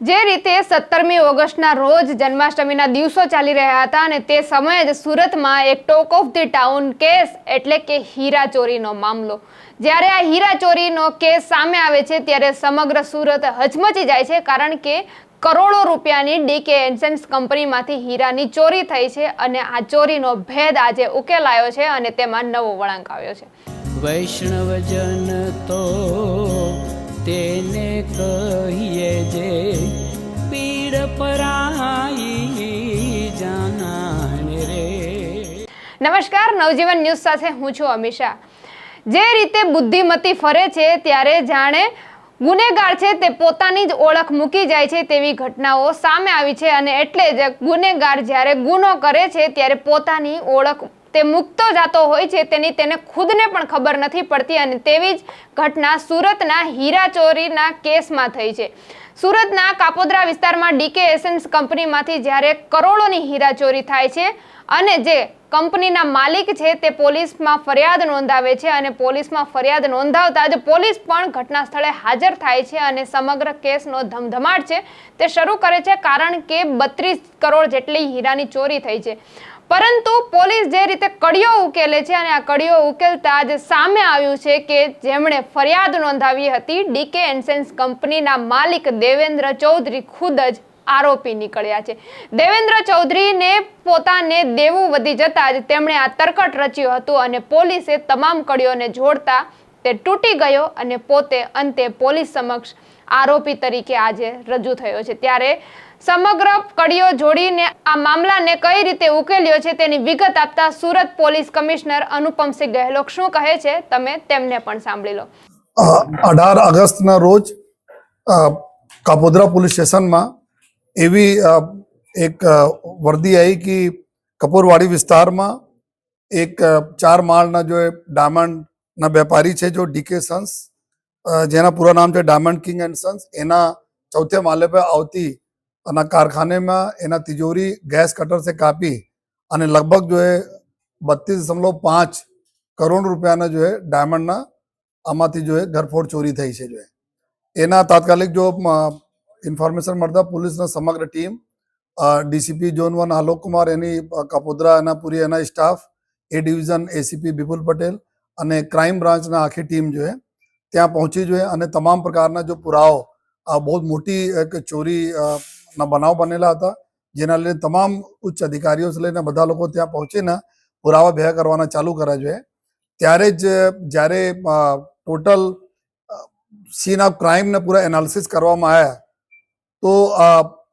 જે રીતે સત્તરમી ઓગસ્ટના રોજ જન્માષ્ટમીના દિવસો ચાલી રહ્યા હતા અને તે સમયે જ સુરતમાં એક talk of the town case એટલે કે હીરા ચોરીનો મામલો. જ્યારે આ હીરા ચોરીનો કેસ સામે આવે છે, ત્યારે સમગ્ર સુરત હચમચી જાય છે, કારણ કે કરોડો રૂપિયાની ડીકે એન્સન્સ કંપનીમાંથી હીરાની ચોરી થઈ છે અને આ ચોરીનો ભેદ આજે ઉકેલાયો છે અને તેમાં નવો વળાંક આવ્યો છે. વૈષ્ણવજન તો તેને પીડ પરાઈ રે નમસ્કાર, નવજીવન ન્યૂઝ સાથે હું છું અમિશા જે રીતે બુદ્ધિમતી ફરે છે ત્યારે જાણે ગુનેગાર છે તે પોતાની જ ઓળખ મૂકી જાય છે તેવી ઘટનાઓ સામે આવી છે અને એટલે જ ગુનેગાર જ્યારે ગુનો કરે છે ત્યારે પોતાની ઓળખ તે મૂકતો જાતો હોય છે તેની તેને ખુદને પણ ખબર નથી પડતી અને તેવી જ ઘટના સુરતના હીરા ચોરીના કેસમાં થઈ છે. સુરતના કાપોદ્રા વિસ્તારમાં ડીકે એસેન્સ કંપનીમાંથી જ્યારે કરોડોની હીરા ચોરી થાય છે અને જે કંપનીના માલિક છે તે પોલીસમાં ફરિયાદ નોંધાવે છે અને પોલીસમાં ફરિયાદ નોંધાવતા જ પોલીસ પણ ઘટના સ્થળે હાજર થાય છે અને સમગ્ર કેસનો ધમધમાટ છે તે શરૂ કરે છે કારણ કે બત્રીસ કરોડ જેટલી હીરાની ચોરી થઈ છે. પરંતુ પોલીસ જે રીતે કડીઓ ઉકેલે છે અને આ કડીઓ ઉકેલતા જ સામે આવ્યું છે કે જેમણે ફરિયાદ નોંધાવી હતી ડીકે એન્સેન્સ કંપનીના માલિક દેવેન્દ્ર ચૌધરી ખુદ જ આરોપી નીકળ્યા છે. દેવેન્દ્ર ચૌધરીને પોતાને દેવું વધી જતા જ તેમણે આ તરકટ રચ્યું હતું અને પોલીસે તમામ કડીઓને જોડતા તે તૂટી ગયો અને પોતે અંતે પોલીસ સમક્ષ આરોપી તરીકે આજે રજૂ થયો છે. ત્યારે સમગ્ર કડીઓ જોડીને આ મામલાને કઈ રીતે ઉકેલ્યો છે તેની વિગત આપતા સુરત પોલીસ કમિશનર અનુપમસિંહ ગહેલોત શું કહે છે તમે તેમને પણ સાંભળી લો. અઢાર ઓગસ્ટના રોજ કાપોદરા પોલીસ સ્ટેશનમાં એવી એક વર્દી આવી કે કપૂરવાડી વિસ્તારમાં એક ચાર માળના જો ડાયમંડના વેપારી છે, જો ડીકે સન્સ જેના પૂરા નામ છે ડાયમંડ કિંગ એન્ડ સન્સ એના ચૌથે માલે પર આવતી અને કારખાનેમાં એના તિજોરી ગેસ કટર કાપી અને લગભગ જો એ બત્રીસ દશમલવ પાંચ કરોડ રૂપિયાના જો એ ડાયમંડના આમાંથી જો એ ઘરફોડ ચોરી થઈ છે જો. એના તાત્કાલિક જો ઇન્ફોર્મેશન મળતા પોલીસના સમગ્ર team DCP zone one Alok Kumar એની કપોદરા, એના પૂરી એના staff A division ACP Vipul Patel અને ક્રાઇમ બ્રાન્ચના આખી ટીમ જો ત્યાં પહોંચી જોઈએ અને તમામ પ્રકારના જો પુરાવો આ બહુ મોટી એક ચોરી ના બનાવ બનેલા હતા, જેના લઈને તમામ ઉચ્ચ અધિકારીઓ લઈને બધા લોકો ત્યાં પહોંચીને પુરાવા ભેગા કરવાના ચાલુ કર્યા જોઈએ ત્યારે જ જ્યારે ટોટલ સીન ઓફ ક્રાઇમને પૂરા એનાલિસિસ કરવામાં આવ્યા, તો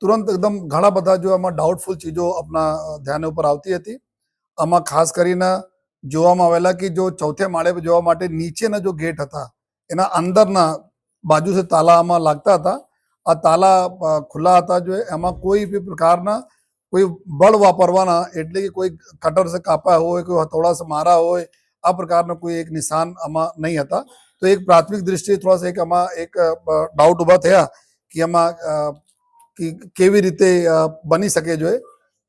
તુરંત એકદમ ઘણા બધા જો આમાં ડાઉટફુલ ચીજો આપણા ધ્યાન ઉપર આવતી હતી. આમાં ખાસ કરીને જોવામાં આવેલા કે જો ચોથે માળે જોવા માટે નીચેના જો ગેટ હતા એના અંદરના બાજુ સે તાલા આમાં લાગતા હતા. આ તાલા ખુલ્લા હતા જો એમાં કોઈ બી પ્રકારના કોઈ બળ વાપરવાના, એટલે કે કોઈ કટર સે કાપા હોય, કોઈ હથોડા સે મારા હોય, આ પ્રકારનો કોઈ એક નિશાન આમાં નહીં હતા. તો એક પ્રાથમિક દ્રષ્ટિએ થોડા એક આમાં એક ડાઉટ ઊભા થયા કે આમાં કેવી રીતે બની શકે જોઈએ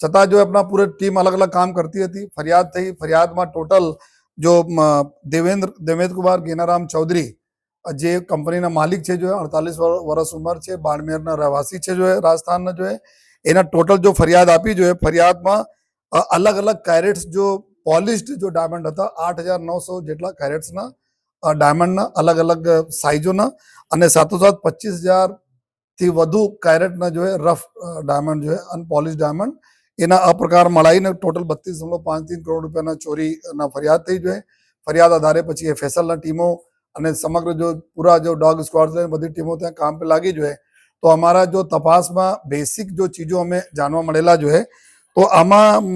છતાં જો આપણા પૂરી ટીમ અલગ અલગ કામ કરતી હતી. ફરિયાદ થઈ. ફરિયાદમાં ટોટલ જો દેવેન્દ્ર દેવેન્દ્ર કુમાર, ગેનારામ ચૌધરી જે કંપનીના માલિક છે, જો અડતાલીસ વર્ષ ઉંમર છે, બાડમેરના રહેવાસી છે, જો રાજસ્થાનના, જો એના ટોટલ જો ફરિયાદ આપી જોઈએ ફરિયાદમાં અલગ અલગ કેરેટ્સ જો પોલિશ્ડ જો ડાયમંડ હતા, આઠ હજાર નવસો જેટલા કેરેટ્સના ડાયમંડના અલગ અલગ સાઇઝોના અને સાથોસાથ પચીસ હજારથી વધુ કેરેટના જો રફ ડાયમંડ જો એ અનપોલિશ ડાયમંડ એના આ પ્રકાર મળાઈને ટોટલ બત્રીસ દશમલવ પાંચ ત્રણ કરોડ રૂપિયાના ચોરીના ફરિયાદ થઈ જોઈએ ફરિયાદ આધારે પછી એફએસએલના ટીમો અને સમગ્ર જો પૂરા જો ડોગ સ્ક્વોડ લઈને બધી ટીમો ત્યાં કામ પર લાગી જોઈએ તો અમારા જો તપાસમાં બેસિક જો ચીજો અમે જાણવા મળેલા જોઈએ તો આમાં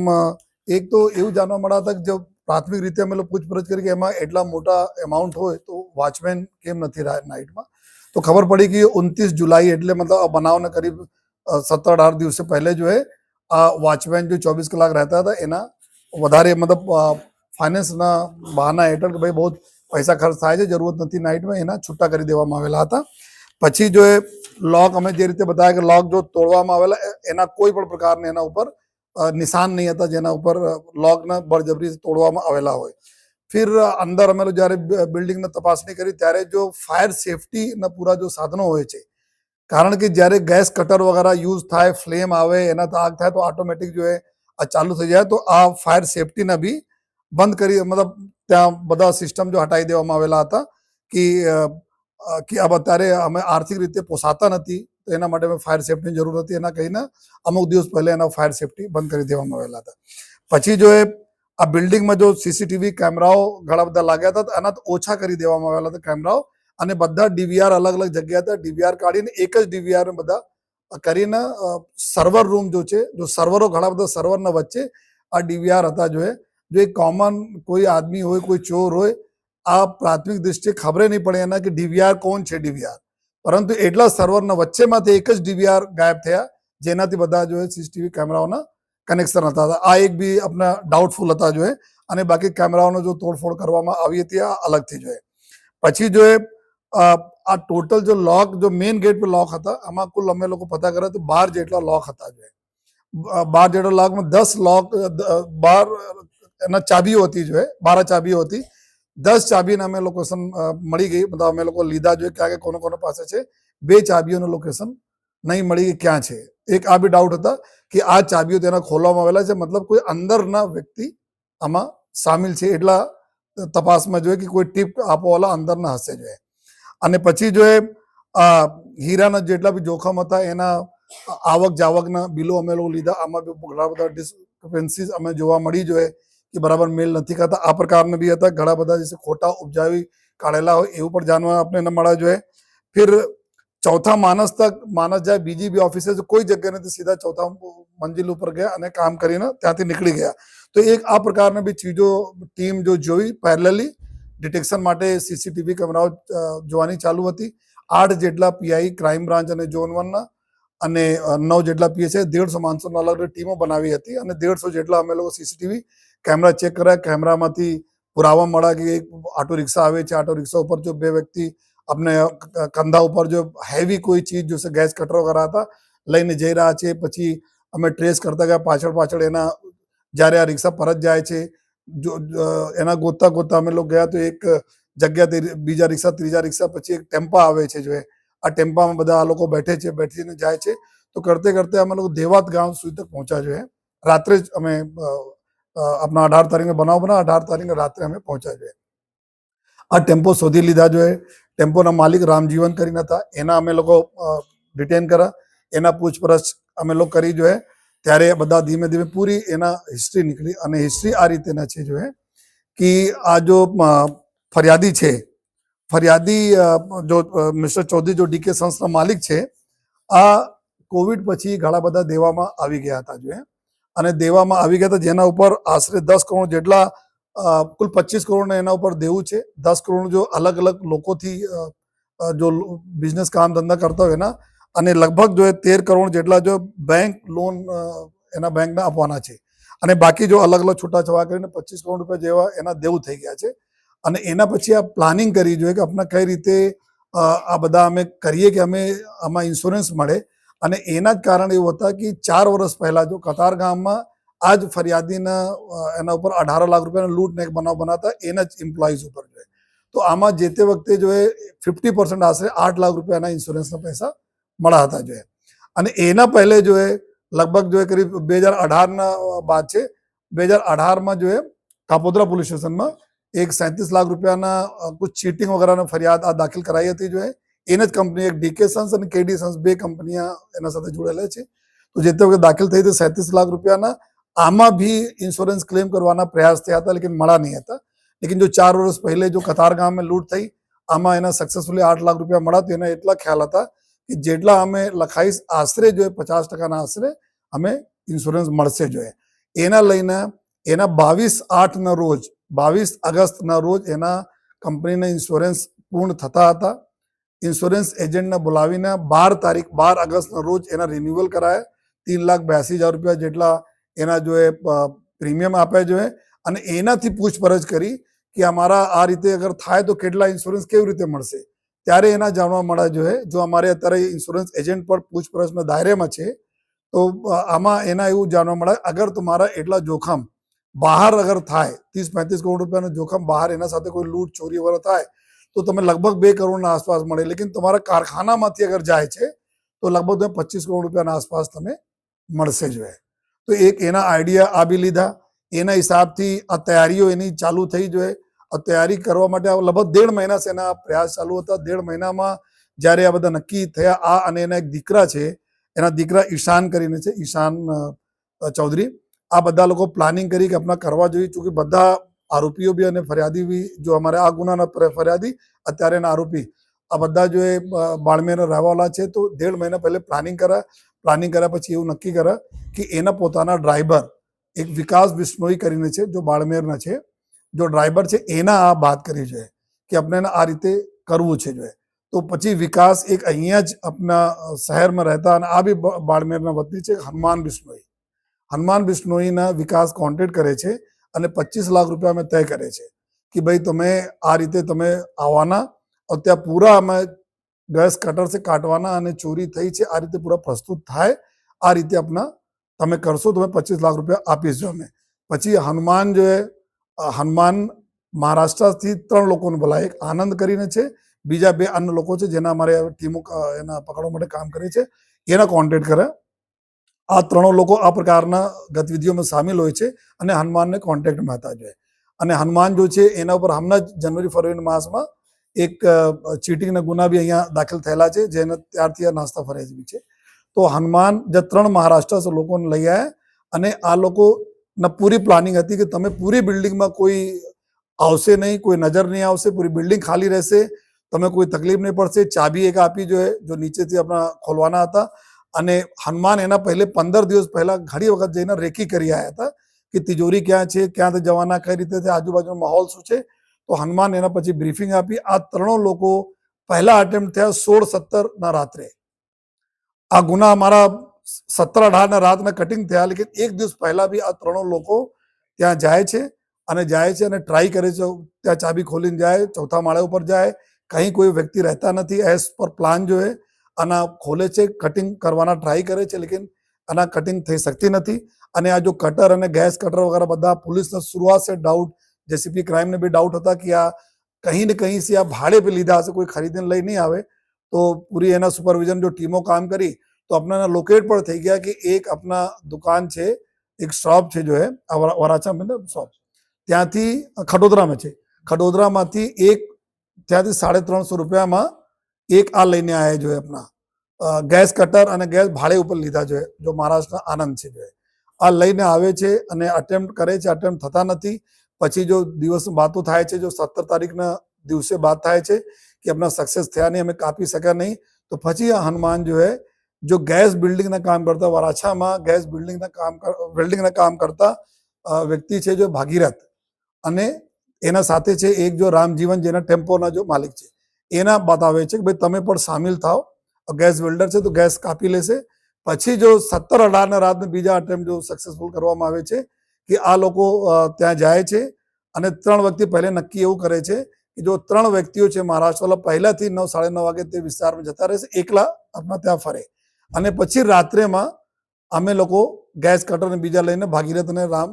એક તો એવું જાણવા મળ્યા હતા કે જો પ્રાથમિક રીતે અમે પૂછપરછ કરી કે એમાં એટલા મોટા એમાઉન્ટ હોય તો વોચમેન કેમ નથી રહ્યા નાઇટમાં તો ખબર પડી કે ઉનતીસ જુલાઈ એટલે મતલબ બનાવને કરીબ સત્તર અઢાર દિવસે પહેલે જો है આ વોચમેન જો ચોવીસ કલાક રહેતા હતા, એના વધારે મતલબ ફાઇનાન્સના બહાના હેઠળ કે ભાઈ બહુ પૈસા ખર્ચ થાય છે, જરૂરત નથી નાઇટમાં, એના છૂટા કરી દેવામાં આવેલા હતા. પછી જો એ લોક અમે જે રીતે બતાવ્યા કે લોક જો તોડવામાં આવેલા એના કોઈ પણ પ્રકારના એના ઉપર નિશાન નહીં હતા જેના ઉપર લોકને બળજબરી તોડવામાં આવેલા હોય. ફિર અંદર અમે જ્યારે બિલ્ડિંગની તપાસણી કરી, ત્યારે જો ફાયર સેફટીના પૂરા જો સાધનો હોય છે, કારણ કે જ્યારે ગેસ કટર વગેરે યુઝ થાય, ફ્લેમ આવે, એના આગ થાય, તો ઓટોમેટિક જો એ ચાલુ થઈ જાય, તો આ ફાયર સેફટીના બી બંધ કરી, મતલબ ત્યાં બધા સિસ્ટમ જો હટાવી દેવામાં આવેલા હતા કે કે अब અત્યારે અમે આર્થિક રીતે પોસાતા નથી, તો એના માટે અમે ફાયર સેફટીની જરૂર હતી. એના કહીને અમુક દિવસ પહેલાં એના ફાયર સેફટી બંધ કરી દેવામાં આવેલા હતા. પછી જો એ, આ બિલ્ડિંગમાં જો સીસીટીવી કેમેરાઓ ઘણા બધા લાગ્યા હતા એના ઓછા કરી દેવામાં આવેલા હતા કેમેરાઓ અને બધા ડીવીઆર અલગ અલગ જગ્યા હતા. ડીવીઆર કાઢીને એક જ ડીવીઆર બધા કરીને સર્વર રૂમ જો છે, જો સર્વરો ઘણા બધા સર્વરના વચ્ચે આ ડીવીઆર હતા જો જો એક કોમન કોઈ આદમી હોય, કોઈ ચોર હોય, આ પ્રાથમિક દૃષ્ટિએ ખબર નહીં પડે એના કે ડીવીઆર કોણ છે ડીવીઆર? પરંતુ એટલા સર્વરના વચ્ચેમાંથી એક જ ડીવીઆર ગાયબ થયા, જેનાથી બધા જો સીસીટીવી કેમેરાઓના કનેક્શન હતા આ એક બી આપણા ડાઉટફુલ હતા જો અને બાકી કેમેરાઓનો જો તોડફોડ કરવામાં આવી હતી, આ અલગથી જો પછી જો આ ટોટલ જો લોક જો મેઇન ગેટ પર લોક હતા, આમાં કુલ અમે લોકો પતા કર્યા તો બાર જેટલા લોક હતા જો બાર જેટલા લોકમાં દસ લોક બાર એના ચાબીઓ હતી જો બારા ચાબીઓ હતી. દસ ચાબીને અમે લોકેશન મળી ગઈ. મતલબ અમે લોકો લીધા જોઈએ ક્યાં કે કોનો કોનો પાસે છે. બે ચાબીઓનું લોકેશન નહીં મળી ક્યાં છે. એક આ બી ડાઉટ હતા કે આ ચાબીઓ તેના ખોલવામાં આવેલા છે. મતલબ કોઈ અંદરના વ્યક્તિ આમાં સામેલ છે એટલા તપાસમાં જોઈએ કે કોઈ ટીપ આપવાવાળા અંદરના હશે જોઈએ અને પછી જો એ હીરાના જેટલા બી જોખમ હતા, એના આવક જાવકના બિલો અમે લોકો લીધા. આમાં બી ઘણા બધા ડિસ્કન્સીસ અમે જોવા મળી જોઈએ કે બરાબર મેલ નથી ખાતા. આ પ્રકારના બી હતા. ઘણા બધા જે ખોટા ઉપજાવી કાઢેલા હોય એવું પણ જાણવા આપણે ન મળવા જોઈએ. ફિર ચોથા માણસ તક માણસ જાય બીજી બી ઓફિસે કોઈ જગ્યા નથી. સીધા ચોથા મંજિલ ઉપર ગયા અને કામ કરીને ત્યાંથી નીકળી ગયા. તો એક આ પ્રકારની બી ચીજો, ટીમ જો જોઈ પેરેલલી ડિટેક્શન માટે સીસીટીવી કેમેરાઓ જોવાની ચાલુ હતી. આઠ જેટલા પીઆઈ ક્રાઇમ બ્રાન્ચ અને ઝોન વનના અને નવ જેટલા પીએસઆઈ દેડસો માણસોની અલગ અલગ ટીમો બનાવી હતી અને દેડસો જેટલા અમે લોકો સીસીટીવી કેમેરા ચેક કર્યા. કેમેરામાંથી પુરાવા મળ્યા કે એક ઓટો રિક્ષા આવે છે ઓટો રિક્ષા ઉપર જો બે વ્યક્તિ આપણે કંધા ઉપર જો હેવી કોઈ ચીજ જો ગેસ કટરો કરા હતા, લઈને જઈ રહ્યા છે. પછી અમે ટ્રેસ કરતા ગયા, પાછળ પાછળ એના જ્યારે આ રિક્ષા પરત જાય છે, જો એના ગોતતા ગોતતા અમે લોકો ગયા તો એક જગ્યાથી બીજા રિક્ષા, ત્રીજા રિક્ષા, પછી એક ટેમ્પા આવે છે જો આ ટેમ્પામાં બધા આ લોકો બેઠે છે, બેઠીને જાય છે. તો કરતે કરતે અમે લોકો દેવાત ગામ સુધી તક પહોંચ્યા જોઈએ રાત્રે જ અમે આપણા અઢાર તારીખે બનાવ બના, અઢાર તારીખે રાત્રે અમે પહોંચ્યા છે. આ ટેમ્પો શોધી લીધા જોઈએ ટેમ્પોના માલિક રામજીવન કરીને હતા. એના અમે લોકો ડિટેન કર્યા. એના પૂછપરછ અમે લોકો કરી જોઈએ ત્યારે બધા ધીમે ધીમે પૂરી એના હિસ્ટ્રી નીકળી. અને હિસ્ટ્રી આ રીતેના છે જોઈએ કે આ જો ફરિયાદી છે ફરિયાદી જો મિસ્ટર ચૌધરી જો ડીકે સંસ્થા માલિક છે, આ કોવિડ પછી ઘણા બધા દેવામાં આવી ગયા હતા જોઈએ અને દેવામાં આવી ગયા હતા જેના ઉપર આશરે દસ કરોડ જેટલા કુલ પચીસ કરોડ એના ઉપર દેવું છે. દસ કરોડ જો અલગ અલગ લોકોથી જો બિઝનેસ કામ ધંધા કરતા હોય એના, અને લગભગ જો તેર કરોડ જેટલા જો બેંક લોન એના બેંકને આપવાના છે. અને બાકી જો અલગ અલગ છૂટાછવા કરીને પચીસ કરોડ રૂપિયા જેવા એના દેવું થઈ ગયા છે. અને એના પછી આ પ્લાનિંગ કરી જોઈએ કે આપણે કઈ રીતે આ બધા અમે કરીએ કે અમે આમાં ઇન્સ્યોરન્સ મળે. અને એના જ કારણ એવું હતા કે ચાર વર્ષ પહેલા જો કતાર ગામમાં આ જ ફરિયાદીના એના ઉપર અઢાર લાખ રૂપિયાનો લૂંટ ને એક બનાવ બનાતા એના જ એમ્પ્લોઈઝ ઉપર જોઈએ. તો આમાં જે તે વખતે જો એ ફિફ્ટી પર્સન્ટ આશરે આઠ લાખ રૂપિયાના ઇન્સ્યોરન્સના પૈસા મળ્યા હતા જોઈએ અને એના પહેલે જો લગભગ જો એ કરીબ બે હજાર અઢારના બાદ છે, બે હજાર અઢારમાં જો એ કાપોદ્રા પોલીસ સ્ટેશનમાં એક સેંત્રીસ લાખ રૂપિયાના કુછ ચીટિંગ વગેરેની ફરિયાદ આ દાખલ કરાઈ હતી જો એને જ કંપની એક ડીકે સન્સ અને કેડી સન્સ બે કંપનીઓ એના સાથે જોડેલા છે તો જે તે વખતે દાખલ થઈ હતી સેંત્રીસ લાખ રૂપિયાના આમાં ભી ઇન્સ્યોરન્સ ક્લેમ કરવાના પ્રયાસ થયા હતા લેકિન મળા નહીં હતા લેકિન જો ચાર વર્ષ પહેલે જો કતાર ગામમાં લૂંટ થઈ આમાં એના સક્સેસફુલી આઠ લાખ રૂપિયા મળ્યા તો એના એટલા ખ્યાલ હતા કે જેટલા અમે લખાઈશ આશરે જો પચાસ ટકાના આશરે અમે ઇન્સ્યોરન્સ મળશે જોઈએ એના લઈને એના બાવીસ આઠના રોજ બાવીસ ઓગસ્ટના રોજ એના કંપનીના ઇન્સ્યોરન્સ પૂર્ણ થતા હતા. ઇન્સ્યોરન્સ એજન્ટને બોલાવીને બાર તારીખ, બાર ઓગસ્ટના રોજ એના રિન્યુઅલ કરાયા. તીન લાખ બ્યાસી હજાર રૂપિયા જેટલા એના જો એ પ્રીમિયમ આપ્યા જોઈએ અને એનાથી પૂછપરછ કરી કે અમારા આ રીતે અગર થાય તો કેટલા ઇન્સ્યોરન્સ કેવી રીતે મળશે. ત્યારે એના જાણવા મળ્યા જોઈએ જો અમારે અત્યારે ઇન્સ્યોરન્સ એજન્ટ પર પૂછપરછના દાયરેમાં છે, તો આમાં એના એવું જાણવા મળે અગર તમારા એટલા જોખમ બહાર અગર થાય ત્રીસ પાંત્રીસ કરોડ રૂપિયાનું જોખમ બહાર એના સાથે કોઈ લૂંટ, ચોરી વગેરે થાય, તો તમે લગભગ બે કરોડના આસપાસ મળે. લેકિન તમારા કારખાનામાંથી અગર જાય છે, તો લગભગ તમે પચીસ કરોડ રૂપિયાના આસપાસ તમે મળશે જ હોય તો એક એના આઈડિયા આપી લીધા. એના હિસાબથી આ તૈયારીઓ એની ચાલુ થઈ જોઈએ આ તૈયારી કરવા માટે લગભગ દેઢ મહિના છે એના પ્રયાસ ચાલુ હતા. દેઢ મહિનામાં જ્યારે આ બધા નક્કી થયા, આ અને એના એક દીકરા છે, એના દીકરા ઈશાન કરીને છે, ઈશાન ચૌધરી. આ બધા લોકો પ્લાનિંગ કરી કે આપણા કરવા જોઈએ ચૂંકि બધા આરોપીઓ બી અને ફરિયાદી બી, જો અમારે આ ગુનાના ફરિયાદી, અત્યારે એના આરોપી. આ બધા જો એ બાળમેરના રહેવાવાળા છે, તો દેઢ મહિના પહેલે પ્લાનિંગ કરા પ્લાનિંગ કર્યા પછી એવું નક્કી કરા કે એના પોતાના ડ્રાઈવર એક વિકાસ બિશ્નોઈ કરીને છે, જો બાળમેરના છે, જો ડ્રાઈવર છે, એના આ વાત કરી છે કે આપણે આ રીતે કરવું છે જો તો પછી વિકાસ એક અહીંયા જ આપણા શહેરમાં રહેતા અને આ બી, બાળમેરના વતની છે, હનુમાન બિશ્નોઈ. હનુમાન બિશ્નોઈના વિકાસ કોન્ટેક્ટ કરે છે અને પચીસ લાખ રૂપિયા અમે તય કરે છે કે ભાઈ તમે આ રીતે તમે આવવાના ત્યાં પૂરા અમે ગેસ કટરસે કાઢવાના અને ચોરી થઈ છે, આ રીતે પૂરા પ્રસ્તુત થાય, આ રીતે આપના તમે કરશો તમે અમે પચીસ લાખ રૂપિયા આપીશું અમે. પછી હનુમાન જે હનુમાન મહારાષ્ટ્રથી ત્રણ લોકોને બોલાય એક આનંદ કરીને છે, બીજા બે અન્ય લોકો છે જેના અમારે ટીમો એના પકડવા માટે કામ કરે છે, એના કોન્ટેક્ટ કરે. આ ત્રણો લોકો આ પ્રકારના ગતિવિધિઓમાં સામેલ હોય છે અને હનુમાનને કોન્ટેક્ટમાં હતા જોઈએ અને હનુમાન જો છે, એના ઉપર હમણાં જ જાન્યુઆરી ફરવરી માસમાં એક ચીટિંગના ગુના બી અહીંયા દાખલ થયેલા છે, જેને ત્યારથી આ નાસ્તા બી છે. તો હનુમાન જે ત્રણ મહારાષ્ટ્ર લોકોને લઈ આવ્યા અને આ લોકોના પૂરી પ્લાનિંગ હતી કે તમે પૂરી બિલ્ડિંગમાં કોઈ આવશે નહીં, કોઈ નજર નહીં આવશે, પૂરી બિલ્ડિંગ ખાલી રહેશે, તમે કોઈ તકલીફ નહીં પડશે, ચાબી એક આપી જોઈએ જો નીચેથી આપણા ખોલવાના હતા અને હનુમાન એના પહેલે પંદર દિવસ પહેલા ઘણી વખત જઈને રેકી કરી આવ્યા હતા કે તિજોરી ક્યાં છે ક્યાંથી જવાના, કઈ રીતે આજુબાજુનો માહોલ શું છે. તો હનુમાન એના પછી બ્રીફિંગ આપી. આ ત્રણો લોકો પહેલા અટેમ્પ્ટ થયા સોળ સત્તર ના રાત્રે. આ ગુના અમારા સત્તર અઢાર ના રાતના કટિંગ થયા, લેકિન એક દિવસ પહેલા બી આ ત્રણો લોકો ત્યાં જાય છે અને જાય છે અને ટ્રાય કરે છે. ત્યાં ચાબી ખોલીને જાય, ચોથા માળા ઉપર જાય કहीं કોઈ વ્યક્તિ રહેતા નથી એઝ પર પ્લાન જો હે આના ખોલે છે કટિંગ કરવાના ટ્રાય કરે છે, લેકિન આના કટિંગ થઈ શકતી નથી. અને આ જો કટર અને ગેસ કટર વગેરે બધા પોલીસને શરૂઆત છે ડાઉટ જેસીપી ક્રાઇમને બી ડાઉટ હતા કે આ કहीं ને કहीं સે આ ભાડે પર લીધા હશે, કોઈ ખરીદીને લઈ નહીં આવે. તો પૂરી એના સુપરવિઝન જો ટીમો કામ કરી, તો આપણાના લોકેટ પણ થઈ ગયા કે એક આપણા દુકાન છે, એક શોપ છે જો એ વરાછા મતલબ શોપ ત્યાંથી ખડોદરામાં છે. ખડોદરામાંથી એક, ત્યાંથી સાડા ત્રણસો રૂપિયામાં એક આ લઈને આવ્યા જોઈએ આપણા ગેસ કટર અને ગેસ ભાડે ઉપર લીધા જોઈએ જો મહારાષ્ટ્રના આનંદ છે જો આ લઈને આવે છે અને અટેમ્પ્ટ કરે છે અટેમ્પ્ટ થતા નથી. પછી જો દિવસ વાતો થાય છે, જો સત્તર તારીખના દિવસે બાત થાય છે કે આપણા સક્સેસ થયા નહીં, અમે કાપી શક્યા નહીં, તો પછી આ હનુમાન જો હે જો ગેસ બિલ્ડિંગના કામ કરતા, વરાછામાં ગેસ બિલ્ડિંગના કામ બિલ્ડિંગના કામ કરતા વ્યક્તિ છે જો ભાગીરથ અને એના સાથે છે એક જો રામજીવન જેના ટેમ્પોના જો માલિક છે. એના બતાવે છે કે ભાઈ તમે પણ સામેલ થાઓ. ગેસ વેલ્ડર છે તો ગેસ કાપી લેશે. પછી જો સત્તર અઢારના રાતને બીજા અટેમ્પ જો સક્સેસફુલ કરવામાં આવે છે કે આ લોકો ત્યાં જાય છે અને ત્રણ વ્યક્તિ પહેલે નક્કી એવું કરે છે કે જો ત્રણ વ્યક્તિઓ છે મહારાષ્ટ્રવાળા પહેલાથી નવ, સાડા નવ વાગે તે વિસ્તારમાં જતા રહેશે, એકલા આપણા ત્યાં ફરે. અને પછી રાત્રેમાં અમે લોકો ગેસ કટરને બીજા લઈને ભાગીરથ અને રામ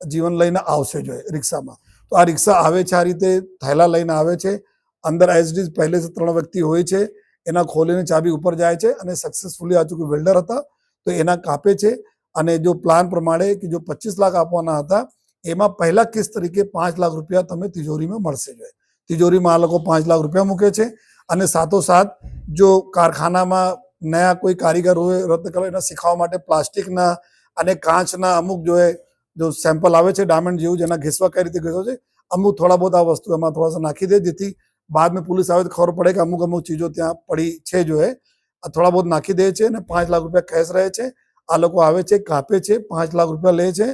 જીવન લઈને આવશે જોઈએ રિક્ષામાં. તો આ રિક્ષા આવે છે આ રીતે થેલા લઈને આવે છે. અંદર એસડી પહેલેથી ત્રણ વ્યક્તિ હોય છે, એના ખોલીને ચાબી ઉપર જાય છે અને સક્સેસફુલી આ ચૂંકಿ વેલ્ડર હતા, તો એના કાપે છે અને જો પ્લાન પ્રમાણે કે જો પચીસ લાખ આપવાના હતા, એમાં પહેલા કિસ્ત તરીકે પાંચ લાખ રૂપિયા તમે તિજોરીમાં મળશે જોઈએ. તિજોરીમાં આ લોકો પાંચ લાખ રૂપિયા મૂકે છે અને સાથોસાથ જો કારખાનામાં નયા કોઈ કારીગર હોય, રદ કરો એના શીખવા માટે પ્લાસ્ટિકના અને કાચના અમુક જો એ જો સેમ્પલ આવે છે ડાયમંડ જેવું જેના ઘેસવા કઈ રીતે ઘીસો છે, અમુક થોડા બહુ આ વસ્તુ એમાં થોડા નાખી દે, જેથી बाद में पुलिस આવે તો ખબર પડે કે અમુક અમુક ચીજો ત્યાં પડી છે જો હે આ થોડા બહુ નાખી દે છે અને પાંચ લાખ રૂપિયા કેશ રહે છે આ લોકો આવે છે કાપે છે પાંચ લાખ રૂપિયા લે છે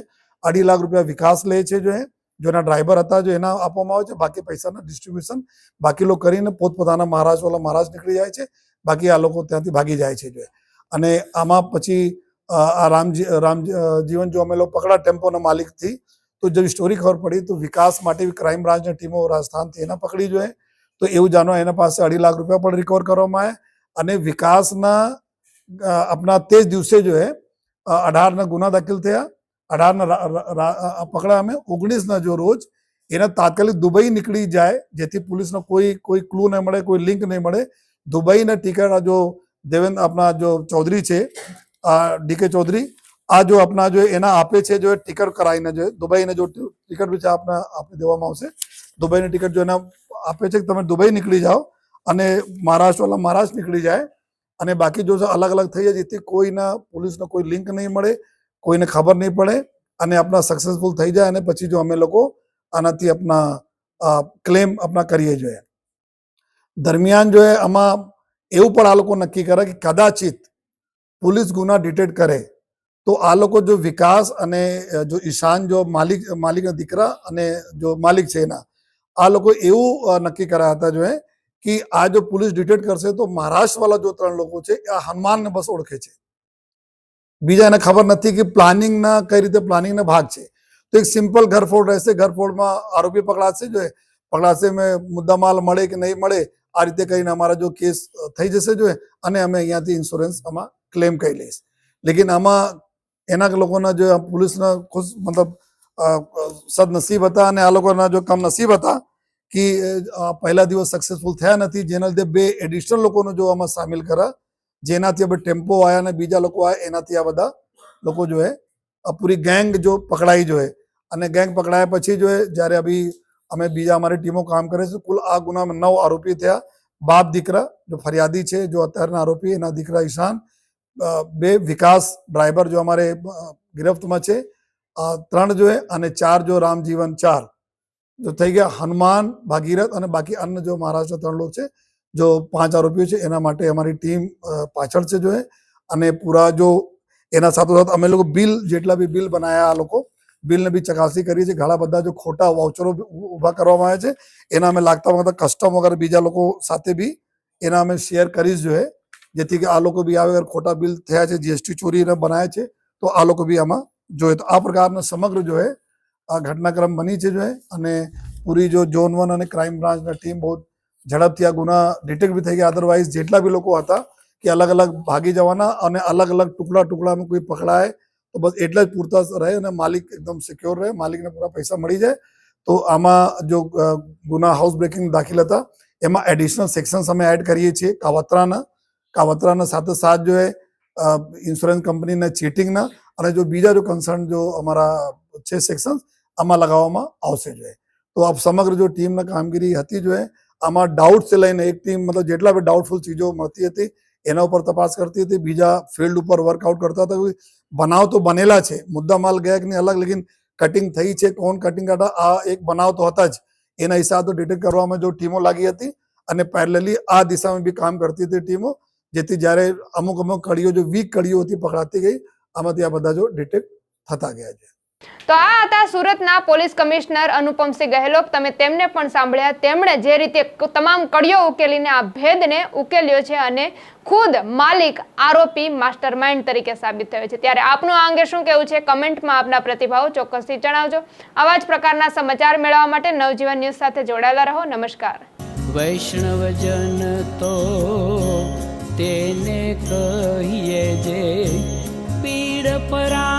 અઢી લાખ રૂપિયા વિકાસ લે છે જો હે જેના ડ્રાઈવર હતા જો એના આપવામાં આવે છે બાકી પૈસાના ડિસ્ટ્રીબ્યુશન બાકી લોકો કરીને પોતપોતાના મહારાજવાળા મહારાજ નીકળી જાય છે બાકી આ લોકો ત્યાંથી ભાગી જાય છે જો હે. અને આમાં પછી અ, આ રામજી રામ જીવન જો અમે લોકો પકડા ટેમ્પોના માલિકથી તો જેવી સ્ટોરી ખબર પડી તો વિકાસ માટે ક્રાઇમ બ્રાન્ચની ટીમો રાજસ્થાનથી એના પકડી જોઈએ તો એવું જાણવા એના પાસે અઢી લાખ રૂપિયા પણ રિકવર કરવામાં આવે અને વિકાસના આપણા તે જ દિવસે જો હે અઢારના ગુના દાખલ થયા. અઢારના પકડા અમે. ઓગણીસના જો રોજ એને તાત્કાલિક દુબઈ નીકળી જાય, જેથી પોલીસનો કોઈ કોઈ ક્લુ નહીં મળે, કોઈ લિંક નહીં મળે. દુબઈના ટિકટ જો દેવેન્દ્ર આપણા જો ચૌધરી છે ડીકે ચૌધરી, આ જો આપણા જો એના આપે છે, જો ટિકટ કરાવીને જો, દુબઈને જો ટિકિટ વિશે આપના, આપને દેવામાં આવશે. દુબઈની ટિકિટ જો એના આપે છે કે તમે દુબઈ નીકળી જાઓ અને મહારાષ્ટ્રવાળા મહારાષ્ટ્ર નીકળી જાય અને બાકી જો અલગ અલગ થઈ જાય જેથી કોઈના પોલીસનો કોઈ લિંક નહીં મળે, કોઈને ખબર નહીં પડે અને આપણા સક્સેસફુલ થઈ જાય અને પછી જો અમે લોકો આનાથી આપણા ક્લેમ આપણા કરીએ જોઈએ. દરમિયાન જો આમાં એવું પણ આ લોકો નક્કી કરે કે કદાચિત પોલીસ ગુના ડિટેક્ટ કરે, તો આ લોકો જો વિકાસ અને જો ઈશાન જો માલિક, માલિકના દીકરા અને જો માલિક છે એના આ લોકો એવું નક્કી કર્યા હતા જો કે આ જો પોલીસ ડિટેક્ટ કરશે તો મહારાષ્ટ્ર વાળા જો ત્રણ લોકો છે આ હનુમાનને બસ ઓળખે છે. બીજા એને ખબર નથી કે પ્લાનિંગના કઈ રીતે પ્લાનિંગનો ભાગ છે. તો એક સિમ્પલ ઘરફોડ રહેશે, ઘરફોડમાં આરોપી પકડાશે જો પકડાશે મેં મુદ્દામાલ મળે કે નહીં મળે, આ રીતે કરીને અમારા જો કેસ થઈ જશે જો અને અમે અહીંયાથી ઇન્સ્યોરન્સ આમાં ક્લેમ કરી લઈશ. લેકિન આમાં એના લોકોના જો પોલીસના ખુશ, મતલબ સદનસીબ હતા અને આ લોકોના જો કમનસીબ હતા કે પહેલા દિવસ સક્સેસફુલ થયા નથી, જેના લીધે બે એડિશનલ લોકોનો જો આમાં સામેલ કર્યા જેનાથી હવે ટેમ્પો આવ્યા અને બીજા લોકો આવ્યા એનાથી આ બધા લોકો જો હે પૂરી ગેંગ જો પકડાઈ જો અને ગેંગ પકડાયા પછી જો જ્યારે અભી અમે બીજા અમારી ટીમો કામ કરે છે, કુલ આ ગુનામાં નવ આરોપી થયા. બાપ દીકરા જો ફરિયાદી છે, જો અત્યારના આરોપી, એના દીકરા ઈશાન બે વિકાસ ડ્રાઈવર જો અમારે ગિરફ્તમાં છે. ત્રણ જો અને ચાર જો રામજીવન ચાર. જો થઈ ગયા હનુમાન, ભાગીરથ અને બાકી અન્ય જો મહારાષ્ટ્ર ત્રણ લોકો છે, જો પાંચ આરોપીઓ છે, એના માટે અમારી ટીમ પાછળ છે જો અને પૂરા જો એના સાથોસાથ અમે લોકો બિલ, જેટલા બી બિલ બનાયા આ લોકો, બિલને બી ચકાસણી કરી છે. ઘણા બધા જો ખોટા વાઉચરો ઊભા કરવામાં આવ્યા છે. એના અમે લાગતા વખતે કસ્ટમ વગર બીજા લોકો સાથે બી એના અમે શેર કરીશ જોઈએ જેથી કે આ લોકો બી આવે ખોટા બિલ થયા છે, જીએસટી ચોરીને બનાવ્યા છે, તો આ લોકો બી આમાં જોઈએ તો આ પ્રકારના સમગ્ર જો હે આ ઘટનાક્રમ બની છે જો અને પૂરી જો ઝોન વન અને ક્રાઇમ બ્રાન્ચના ટીમ બહુ ઝડપથી આ ગુના ડિટેક્ટ બી થઈ ગયા. અદરવાઇઝ જેટલા બી લોકો હતા કે અલગ અલગ ભાગી જવાના અને અલગ અલગ ટુકડા ટુકડામાં કોઈ પકડાય, તો બસ એટલા જ પૂરતા રહે અને માલિક એકદમ સિક્યોર રહે. માલિકને પૂરા પૈસા મળી જાય. તો આમાં જો ગુના હાઉસ બ્રેકિંગ દાખલ હતા, એમાં એડિશનલ સેક્શન્સ અમે એડ કરીએ છીએ. કાવતરાના કાવતરાના સાથે સાથ જો એ ઇન્સ્યોરન્સ કંપનીના ચીટિંગના અને જો બીજા જો કન્સર્ન જો અમારા છે સેક્શન્સ આમાં લગાવવામાં આવશે જોઈએ. તો આ સમગ્ર જો ટીમના કામગીરી હતી જોઈએ, આમાં ડાઉટથી લઈને એક ટીમ મતલબ જેટલા બી ડાઉટફુલ ચીજો મળતી હતી, એના ઉપર તપાસ કરતી હતી. બીજા ફિલ્ડ ઉપર વર્કઆઉટ કરતા હતા. બનાવ તો બનેલા છે. મુદ્દા માલ ગયા કે નહીં અલગ, લેકિન કટિંગ થઈ છે. કોણ કટિંગ કાઢા? આ એક બનાવ તો હતા જ. એના હિસાબે ડિટેક્ટ કરવામાં જો ટીમો લાગી હતી અને પેરેલલી આ દિશામાં બી કામ કરતી હતી ટીમો, જેથી જ્યારે અમુક અમુક કડીઓ, જો વીક કડીઓ હતી પકડાતી ગઈ, આમાંથી આ બધા જો ડિટેક્ટ થતા ગયા છે. તો આ હતા સુરતના પોલીસ કમિશનર અનુપમસિંહ ગહેલોત. તમે તેમને પણ સાંભળ્યા. તેમણે જે રીતે તમામ કડીઓ ઉકેલીને આ ભેદને ઉકેલ્યો છે અને ખુદ માલિક આરોપી માસ્ટર માઇન્ડ તરીકે સાબિત થયો છે. ત્યારે આપનું આ અંગે શું કહેવું છે? કમેન્ટમાં આપના પ્રતિભાવો ચોક્કસથી જણાવજો. આવા જ પ્રકારના સમાચાર મેળવવા માટે નવજીવન ન્યૂઝ સાથે જોડાયેલા રહો. નમસ્કાર. વૈષ્ણવજન તો તેને કહીએ જે પીડ પરા